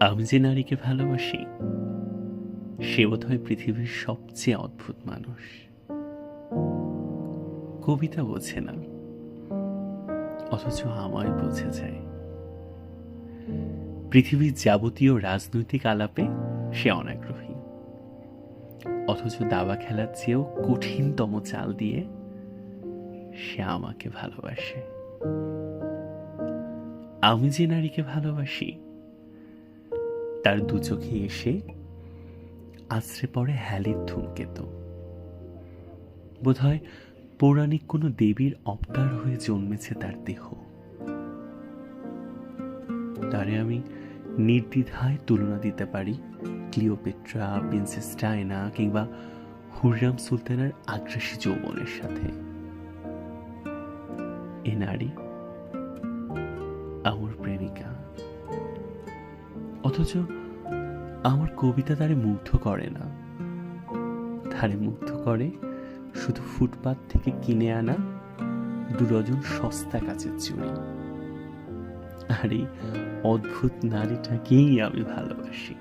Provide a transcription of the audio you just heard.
আমি যে নারীকে ভালোবাসি, সে বোধহয় পৃথিবীর সবচেয়ে অদ্ভুত মানুষ। কবিতা বোঝে না, অথচ আমায় বুঝে যায়। পৃথিবীর যাবতীয় রাজনৈতিক আলাপে সে অনাগ্রহী, অথচ দাবা খেলার চেয়েও কঠিনতম চাল দিয়ে সে আমাকে ভালোবাসে। আমি যে নারীকে ভালোবাসি তার দু চোখে এসে আশ্রে পড়ে হ্যালির ধূমকেতু। বোধহয় পৌরাণিক কোনো দেবীর অবতার হয়ে জন্মেছে তার দেহ। তারে আমি নির্দ্বিধায় তুলনা দিতে পারি, ক্লিওপেট্রা প্রিন্সেস ডায়না কিংবা হুররাম সুলতানের আগ্রাসী যৌবনের সাথে। এ নারী, আমার প্রেমিকা। অথচ আমার কবিতা তারে মুগ্ধ করে না। তারে মুগ্ধ করে শুধু ফুটপাত থেকে কিনে আনা দু ডজন সস্তা কাছের চুড়ি। আর এই অদ্ভুত নারীটাকেই আমি ভালোবাসি।